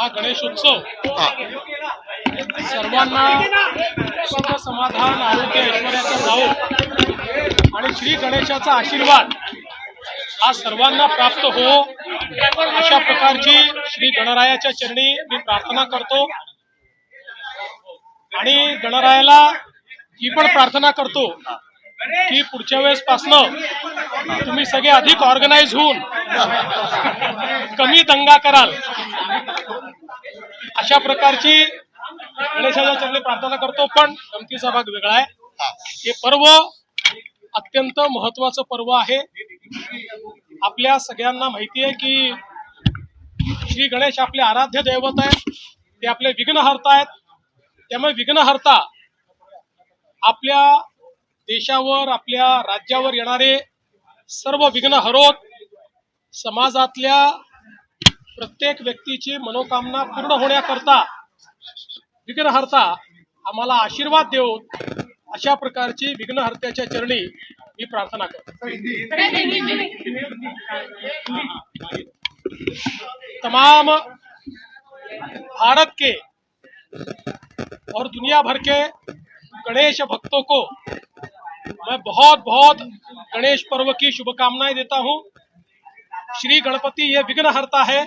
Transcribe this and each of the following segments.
हा गणेशोत्सव. सर्वांना सुख समाधान आरोग्य ऐश्वर्याचा जावो. आणि श्री गणेशाचा आशीर्वाद हा सर्वांना प्राप्त हो. अशा प्रकारची श्री गणरायाच्या चरणी मी प्रार्थना करतो. आणि गणरायाला ही पण प्रार्थना करतो की पुढच्या वेळेस पासनं तुम्ही सगळे अधिक ऑर्गनाइज होऊन कमी दंगा कराल. अशा प्रकारची गणेशाच्या चरणी प्रार्थना करतो पण गमतीचा भाग वेगळा आहे. हा. पर्व अत्यंत महत्वाचं पर्व आहे. आपल्या सगळ्यांना माहिती आहे की श्री गणेश आपले आराध्य दैवत आहेत ते आपले विघ्नहर्ता आहेत. त्यामुळे विघ्नहर्ता आपल्या देशावर आपल्या राज्यावर येणारे सर्व विघ्न हरोत समाजातल्या प्रत्येक व्यक्तीची मनोकामना पूर्ण होण्याकरता विघ्नहर्ता आम्हाला आशीर्वाद देऊन अशा प्रकारची विघ्नहर्त्याच्या चरणी मी प्रार्थना करतो. तमाम भारत के और दुनिया भर के गणेश भक्तों को मैं बहुत बहुत गणेश पर्व की शुभकामनाएं देता हूं। श्री गणपति ये विघ्नहर्ता है।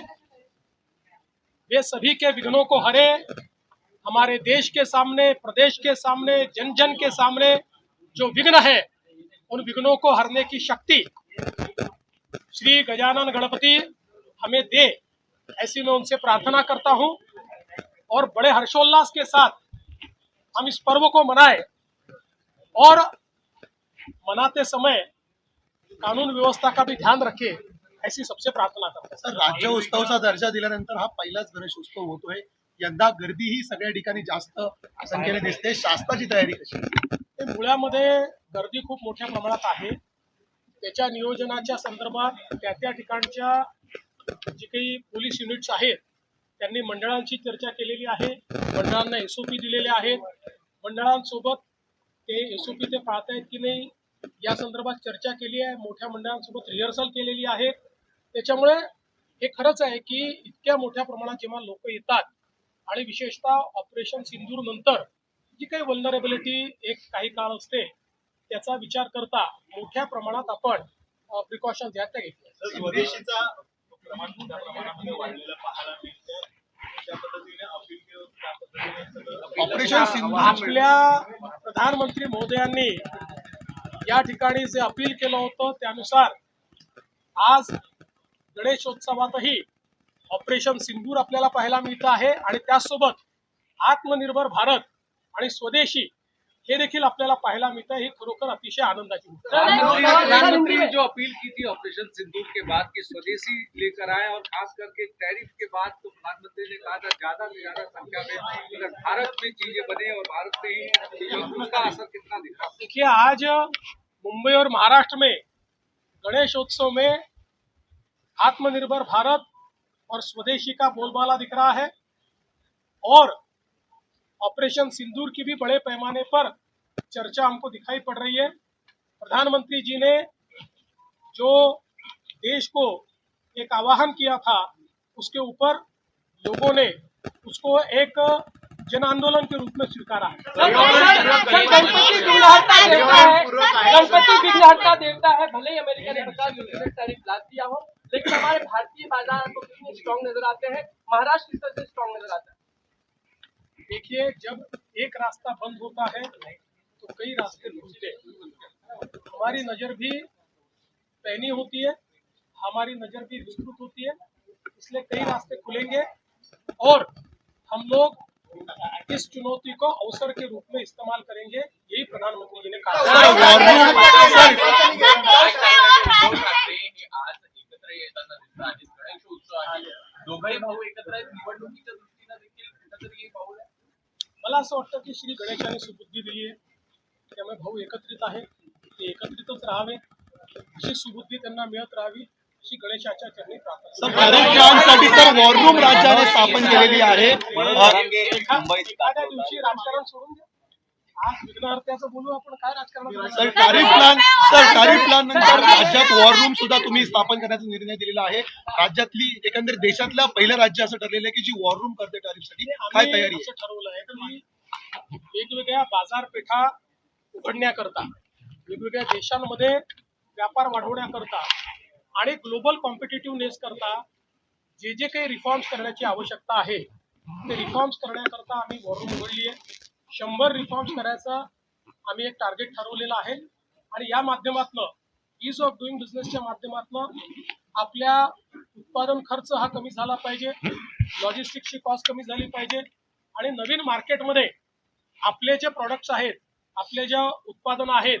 वे सभी के विघ्नों को हरे। हमारे देश के सामने, प्रदेश के सामने जन जन के सामने जो विघ्न है, उन विघ्नों को हरने की शक्ति श्री गजानन गणपति हमें दे। ऐसी मैं उनसे प्रार्थना करता हूँ और बड़े हर्षोल्लास के साथ हम इस पर्व को मनाएँ और मनाते समय कानून व्यवस्था का भी ध्यान रखें। ऐसी सबसे प्रार्थना करते हैं सर राज्य उत्सवाचा दर्जा दिल्यानंतर हा पहिलाच गणेश उत्सव होतोय. यंदा गर्दी ही सगळ्या ठिकाणी जास्त संख्येने दिसते. शासनाची तयारी कशी? मुळामध्ये गर्दी खूप मोठ्या प्रमाणात आहे. त्याच्या नियोजनाच्या संदर्भात त्या त्या ठिकाणच्या जी काही पोलीस युनिट्स आहेत त्यांनी मंडळांची चर्चा केलेली आहे. मंडळांना एसओपी दिलेले आहेत. मंडळांसोबत ते एसओपी ते पाळतायत की नाही या संदर्भात चर्चा केली आहे. मोठ्या मंडळांसोबत रिहर्सल केलेली आहे. त्याच्यामुळे हे खरंच आहे की इतक्या मोठ्या प्रमाणात जेव्हा लोक येतात आणि विशेषतः ऑपरेशन सिंदूर नंतर जी काही वल्नरेबिलिटी एक काही काळ असते त्याचा विचार करता मोठ्या प्रमाणात आपण प्रिकॉशन घ्या त्या घेतल्या स्वदेशीचा प्रमाण मोठ्या प्रमाणामध्ये वाढलेलं पाहायला मिळतं ऑपरेशन सिंधू आपल्या प्रधानमंत्री महोदयांनी या ठिकाणी जे अपील केलं होतं त्यानुसार आज गणेशोत्सवातही ऑपरेशन सिंदूर आपल्याला पाहायला मिळतं आहे. आणि त्याचसोबत आत्मनिर्भर भारत आणि स्वदेशी हे देखील आपल्याला पाहायला मिळतं. ही खरोखर अतिशय आनंदाची प्रधानमंत्री ने जो अपील की थी ऑपरेशन सिंदूर के बाद कि स्वदेशी लेकर आए और खास करके टैरिफ के बाद तो प्रधानमंत्री ने कहा था ज़्यादा से ज़्यादा संख्या में अगर भारत में चीज़ें बने और भारत में ही उसका असर कितना दिखा? देखिए आज मुंबई और महाराष्ट्र में गणेशोत्सव में आत्मनिर्भर भारत और स्वदेशी का बोलबाला दिख रहा है और ऑपरेशन सिंदूर की भी बड़े पैमाने पर चर्चा हमको दिखाई पड़ रही है प्रधानमंत्री जी ने जो देश को एक आह्वान किया था उसके ऊपर लोगों ने उसको एक जन आंदोलन के रूप में स्वीकारा है गणपति देवता है गणपति देवता है भले ही अमेरिका ने पचास लाद दिया हो लेकिन हमारे भारतीय बाज़ार तो कितने स्ट्रॉन्ग नज़र आते हैं महाराष्ट्र किस तरह से स्ट्रॉन्ग नज़र आता है देखिए जब एक रास्ता बंद होता है तो कई रास्ते खुलते हैं हमारी नज़र भी पैनी होती है हमारी नज़र भी विस्तृत होती है इसलिए कई रास्ते खुलेंगे और हम लोग इस चुनौती को अवसर के रूप में इस्तेमाल करेंगे यही प्रधानमंत्री जी ने कहा दोघंही भाऊ एकत्र आहेत. निवडणुकीच्या दृष्टीनं देखील कुठंतरी हे पाऊल आहे मला असं वाटतं की श्री गणेशाने सुबुद्धी दिली आहे त्यामुळे भाऊ एकत्रित आहे ते एकत्रितच राहावे. अशी सुबुद्धी त्यांना मिळत राहावी. अशी गणेशाच्या चरणी प्रार्थना तर राज्याने स्थापन केलेली आहे. एखाद्या दिवशी राजकारण सोडून द्या. Sir tariff plan sir tariff plan नंतर राज्यात वॉर रूम सुद्धा तुम्ही स्थापन करण्याचा निर्णय दिलेला आहे. राज्यातली एकंदरीत देशातल्या पहिलं राज्य असं ठरलेलं आहे की जी वॉर रूम करते टॅरिफसाठी काय तयारी ठरवलं आहे वेगवेगळ्या बाजारपेठा उघडण्याकरता वेगवेगळ्या देशांमध्ये व्यापार वाढवण्याकरता आणि ग्लोबल कॉम्पिटेटिव्हनेस करता जे जे काही रिफॉर्म्स करण्याची आवश्यकता आहे ते रिफॉर्म्स करण्याकरता आम्ही वॉरूम उघडली आहे. शंभर रिफॉर्म्स करायचा आम्ही एक टार्गेट ठरवलेलं आहे. आणि या माध्यमातनं ईज ऑफ डुईंग बिझनेसच्या माध्यमातनं आपल्या उत्पादन खर्च हा कमी झाला पाहिजे. लॉजिस्टिक्सची कॉस्ट कमी झाली पाहिजे. आणि नवीन मार्केटमध्ये आपले जे प्रॉडक्ट्स आहेत आपले ज्या उत्पादनं आहेत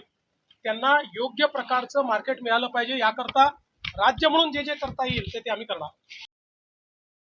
त्यांना योग्य प्रकारचं मार्केट मिळालं पाहिजे याकरता राज्य म्हणून जे जे करता येईल ते ते आम्ही करणार.